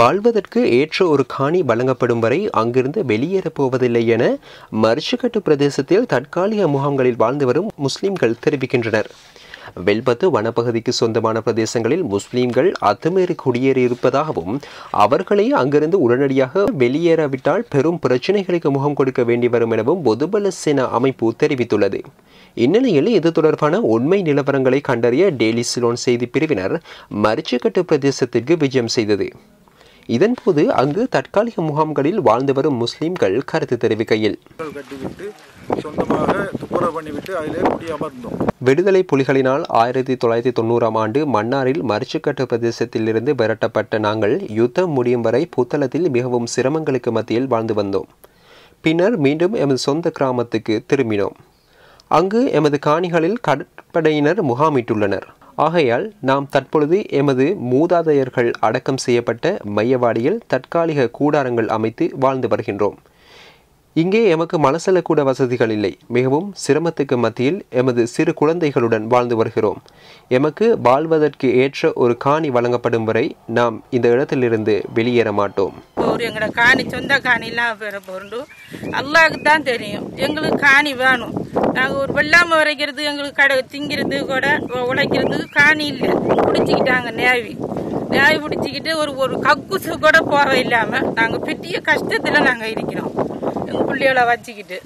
வாழ்வதற்கு ஏற்ற ஒரு காணி வழங்கப்படும் வரை அங்கிருந்து வெளியேறப் போவதில்லை என மரிச்சுக்கட்டு பிரதேசத்தில் தற்காலிக முகாம்களில் வாழ்ந்து வரும் முஸ்லிம்கள் தெரிவிக்கின்றனர். வெல்பத்து வனப்பகுதிக்கு சொந்தமான பிரதேசங்களில் முஸ்லீம்கள் அத்துமீறி குடியேறியிருப்பதாகவும் அவர்களை அங்கிருந்து உடனடியாக வெளியேறாவிட்டால் பெரும் பிரச்சினைகளுக்கு முகம் கொடுக்க வேண்டி வரும் எனவும் பொதுபல சேனா அமைப்பு தெரிவித்துள்ளது. இந்நிலையில் இது தொடர்பான உண்மை நிலவரங்களை கண்டறிய டெய்லி சிலோன் செய்தி பிரிவினர் மரிச்சுக்கட்டு பிரதேசத்திற்கு விஜயம் செய்தது. இதன்போது அங்கு தற்காலிக முகாம்களில் வாழ்ந்து வரும் முஸ்லிம்கள் கருத்து தெரிவிக்கையில். விடுதலை புலிகளினால் ஆயிரத்தி தொள்ளாயிரத்தி தொண்ணூறாம் ஆண்டு மன்னாரில் மரிச்சுக்கட்டு பிரதேசத்திலிருந்து விரட்டப்பட்ட நாங்கள் யுத்தம் முடியும் வரை புத்தளத்தில் மிகவும் சிரமங்களுக்கு மத்தியில் வாழ்ந்து வந்தோம். பின்னர் மீண்டும் எமது சொந்த கிராமத்துக்கு திரும்பினோம். அங்கு எமது காணிகளில் கடற்படையினர் முகாமிட்டுள்ளனர். ஆகையால் நாம் தற்பொழுது எமது மூதாதையர்கள் அடக்கம் செய்யப்பட்ட மையவாடியில் தற்காலிக கூடாரங்கள் அமைத்து வாழ்ந்து வருகின்றோம். இங்கே எமக்கு மலசலக்கூட கூட வசதிகள் இல்லை. மிகவும் சிரமத்துக்கு மத்தியில் எமது சிறு குழந்தைகளுடன் வாழ்ந்து வருகிறோம். எமக்கு வாழ்வதற்கு ஏற்ற ஒரு காணி வழங்கப்படும் வரை நாம் இந்த இடத்திலிருந்து வெளியேற மாட்டோம். ஒரு எங்களோட காணி சொந்த காணிலாம் பெற போகிறோம் அல்லாவுக்கு தான் தெரியும். எங்களுக்கு காணி வேணும். நாங்கள் ஒரு வெள்ளாமை வரைக்கிறது எங்களுக்கு கடை திங்கிறது கூட உழைக்கிறதுக்கு காணி இல்லை. பிடிச்சிக்கிட்டாங்க நேவி நேவி பிடிச்சிக்கிட்டு ஒரு ஒரு கக்குசு கூட போக இல்லாமல் நாங்கள் பெரிய கஷ்டத்தில் நாங்கள் இருக்கிறோம். எங்கள் பிள்ளைகளை வச்சுக்கிட்டு.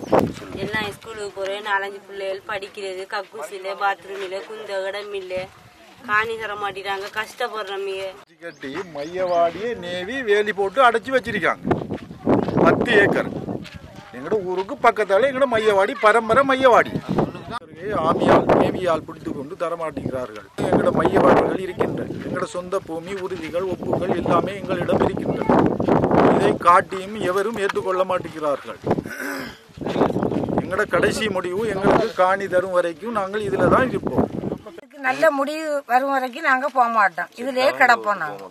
எல்லாம் ஸ்கூலுக்கு போகிறேன் நாலஞ்சு பிள்ளைகள் படிக்கிறது கக்கூஸ் இல்லை பாத்ரூம் இல்லை குந்த இடம் இல்லை காணி தர மாட்டேறாங்க கஷ்டப்படுறோமே. கட்டி மையவாடியே நேவி வேலி போட்டு அடைச்சி வச்சிருக்காங்க. பத்து ஏக்கர். எங்களோட ஊருக்கு பக்கத்தால எங்களோட மையவாடி பரம்பரை மையவாடி. ஆமியால் நேவியால் பிடித்து கொண்டு தரமாட்டேங்கிறார்கள் எங்களோட மையவாடிகள் இருக்கின்றன. எங்களோட சொந்த பூமி உறுதிகள் ஒப்புகள் எல்லாமே எங்களிடம் இருக்கின்றன. இதை காட்டியும் எவரும் ஏற்றுக்கொள்ள மாட்டேங்கிறார்கள். எங்களோட கடைசி முடிவு எங்களுக்கு காணி தரும் வரைக்கும் நாங்கள் இதில் தான் இருப்போம். நல்ல முடிவு வரும் வரைக்கும் நாங்க போக மாட்டோம். இதுலயே கிடப்போம் நாங்க.